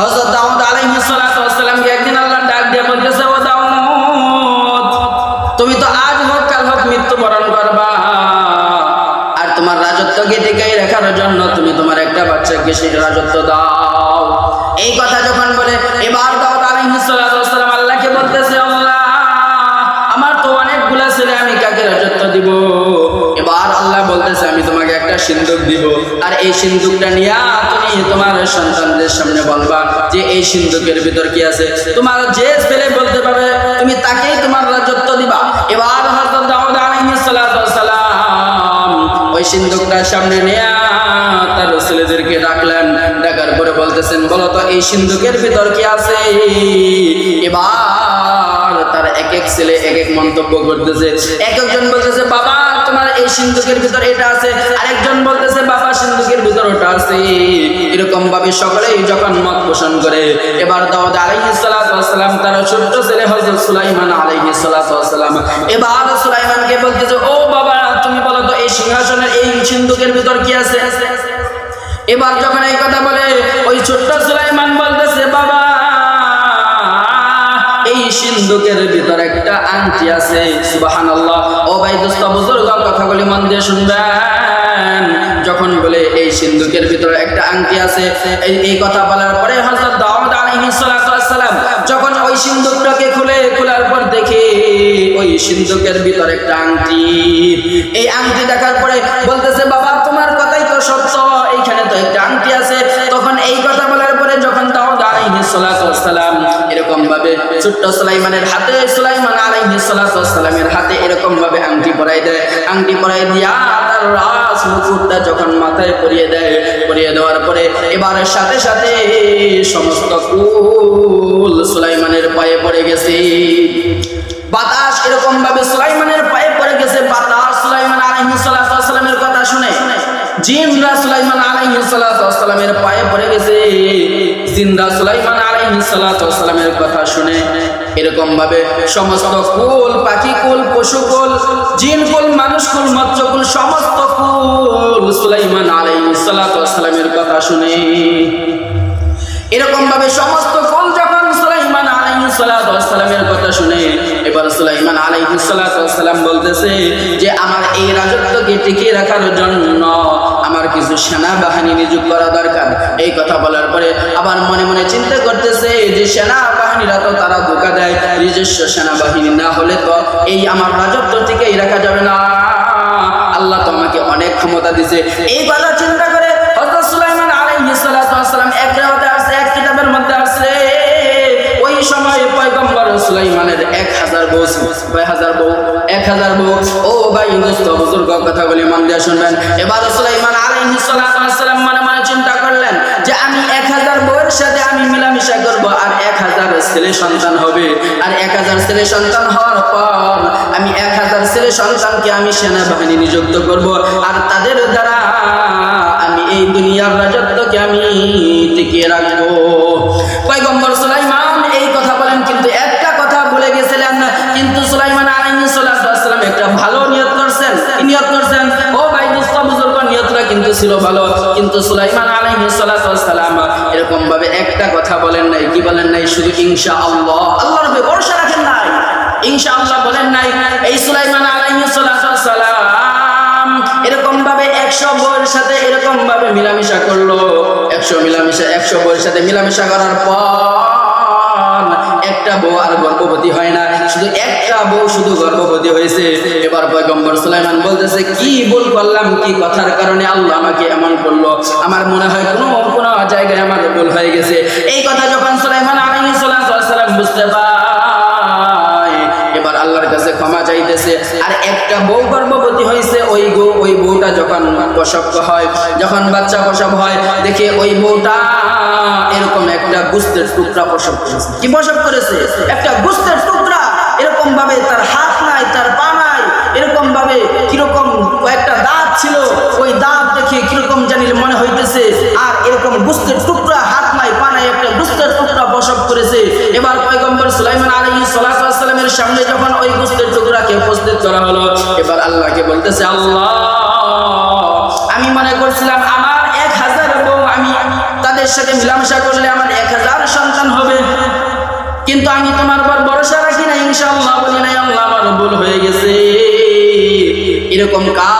হযরত দাউদ তুমি তো আজ হোক, কাল হোক মৃত্যুবরণ করবা। আর তোমার জন্য তুমি তোমার একটা বাচ্চাকে সেই রাজত্ব দাও। এই কথা যখন বলে, এবার আমি কাকে রাজত্ব দিব? এবার আল্লাহ বলতেছে, আমি তোমাকে একটা সিন্ধুক দিব। আর এই সিন্ধুকটা নিয়ে তুমি তোমার সন্তানদের সামনে এই সিন্ধুকের ভিতর কি আছে? তোমার যে ছেলে বলতে পারবে তুমি তাকেই তোমার রাজত্ব দিবা। এবার হযরত দাউদ আলাইহিস সালাম ওই সিন্ধুকটার সামনে নিয়ে তার ছেলেদেরকে ডাকলেন। ডাকার পরে বলতেছেন বলতো এই সিন্ধুকের ভিতর কি আছে? এবার এক ছেলে এক এক মন্তব্য করতেছে। এক একজন বলতেছে, বাবা, তোমার এই সিন্ধুকের ভিতর এটা আছে। আরেকজন বলতেছে, বাবা, সিন্ধুকের ভিতর ওটা আছে। এরকম ভাবে সকলেই যখন মত পোষণ করে। এবার দাউদ আলাইহিস সালাতু ওয়াস সালাম, তার ছোট্ট ছেলে হযরত সুলাইমান আলাইহিস সালাতু ওয়াস সালাম। এবার সুলাইমানকে বলতেছে, ও বাবা, তুমি বলো তো, এই সিংহাসনের এই সিন্ধুকের ভিতর কি আছে? এবার সিন্ধুকের ভিতর একটা আংটি আছে, সুবহানাল্লাহ। ও ভাই দোস্ত, বুজুর্গ, কথাগুলি মন দিয়ে শুনবেন। যখন বলে এই সিন্ধুকের ভিতরে একটা আংটি আছে, এই কথা বলার পরে হযরত দাউদ আলাইহিস সালাম যখন ওই সিন্ধুকটাকে খুলে, খোলার পর দেখে ওই সিন্ধুকের ভিতর একটা আংটি। এই আংটি দেখার পরে বলতেছে বাবা সালাম এরকম ভাবে ছোট্ট হাতে, সুলাইমান আলাইহিস সালাতু সালামের হাতে এরকম ভাবে আংটি পরাই দেয়। আংটি পরাই দিয়া তার রাস মুকুটটা যখন মাথায় পরিয়ে দেয়, পরিয়ে দেওয়ার পরে এবার সাথে সাথে সমস্ত কুল সুলাইমানের পায়ে পড়ে গেছে। বাতাস এরকম ভাবে সুলাইমানের জিনরা সুলাইমান আলাইহিস সালাতু ওয়াসসালামের পায়ে পড়ে গেছে। জিনরা সুলাইমান আলাইহিস সালাতু ওয়াসসালামের কথা শুনে এরকম ভাবে সমস্ত কুল, পাখি কুল, পশু কুল, জিন কুল, মানুষ কুল, মৎস্য কুল, সমস্ত কুল সুলাইমান আলাইহিস সালাতু ওয়াসসালামের কথা শুনে এরকম ভাবে সমস্ত কুল যখন সুলাইমান আলাইহিস সালাতু ওয়াসসালামের কথা শুনে এবার সুলাইমান আলাইহিস সালাতু ওয়াসসালাম বলতেছে যে, আমার এই রাজত্বকে টিকিয়ে রাখার জন্য কিছু সেনাবাহিনী নিযুক্ত করা দরকার। এই কথা বলার পরে আবার মনে মনে চিন্তা করতেছে যে সেনাবাহিনীরা তো তারা ধোকা দেয়, নিজস্ব সেনাবাহিনী না হলে তো এই আমার রাজত্ব টিকেই রাখা যাবে না। আল্লাহ তো আমাকে অনেক ক্ষমতা দিছে। এই কথা চিন্তা করে হযরত সুলাইমান আলাইহিস সালাতু ওয়াস সালাম এক রাতে আছে এক কিতাবের মধ্যে আছে ওই সময় পয়গম্বর সুলাইমানের এক হাজার বউ। কয় হাজার বউ, এক হাজার বউ। ও ভাই, দোস্ত, বুজুর্গ, কথা বলে, মন দিয়ে শুনবেন। এবার সুলাইমান আলাইহিস সালাম মনে মনে চিন্তা করলেন যে আমি এক হাজার বউয়ের সাথে আমি মিলামিশা করব আর এক হাজার ছেলে সন্তান হবে। আর এক হাজার ছেলে সন্তান হওয়ার পর আমি এক হাজার ছেলে সন্তানকে আমি সেনাবাহিনী নিযুক্ত করব। আর তাদের দ্বারা আমি এই দুনিয়ার রাজত্বকে আমি টিকিয়ে রাখব। ছিল ভালো, কিন্তু সুলাইমান আলাইহিস সালাম এরকম ভাবে একটা কথা বলেন নাই। কি বলেন নাই? শুধু ইনশাআল্লাহ। আল্লাহর উপরে ভরসা রাখেন নাই। ইনশাআল্লাহ বলেন নাই, এই সুলাইমান সালাম এরকম ভাবে একশো বউয়ের সাথে এরকম ভাবে মিলামিশা করল। একশো মিলামিশা, একশো বউয়ের সাথে মিলামিশা করার পর একটা বউ আর গর্ভবতী হয় না, শুধু একটা বউ শুধু গর্ভবতী হয়েছে। এবার পয়গম্বর সুলাইমান বলতেছে, কি ভুল করলাম? কি কথার কারণে আল্লাহ আমাকে এমন করল? আমার মনে হয় কোনো কোনো জায়গায় আমার ভুল হয়ে গেছে। এই কথা যখন আর একটা বউ গর্ভবতী হয়েছে, ওই গো, ওই বউটা যখন প্রসব হয়, যখন বাচ্চা প্রসব হয়, দেখে ওই বউটা এরকম একটা গুস্তের টুকরা প্রসব করেছে। কি প্রসব করেছে? একটা গুস্তের টুকরা। এরকম ভাবে তার হাত নাই, তার পা নাই এরকম ভাবে কীরকম একটা দাঁত ছিল, ওই দাঁত দেখে কীরকম জানি মনে হইতেছে, আর এরকম গুস্তের টুকরা, হাত নাই, পা নাই, একটা গুস্তের টুকরা প্রসব করেছে। এবার পয়গম্বর সুলাইমান সালাতু সালামের সামনে যখন ওই গুস্তের টুকরাকে উপস্থিত করা হলো, এবার আল্লাহকে বলতেছে, আল্লাহ, আমি মনে করছিলাম আমার এক হাজার বউ আমি তাদের সাথে মিলামেশা করলে আমার এক হাজার সন্তান হবে। কিন্তু আমি তোমার পর ভরসা রাখি না ইনশাআল্লাহ বলি নাই, আল্লাহ আমার ভুল হয়ে গেছে। এরকম কাজ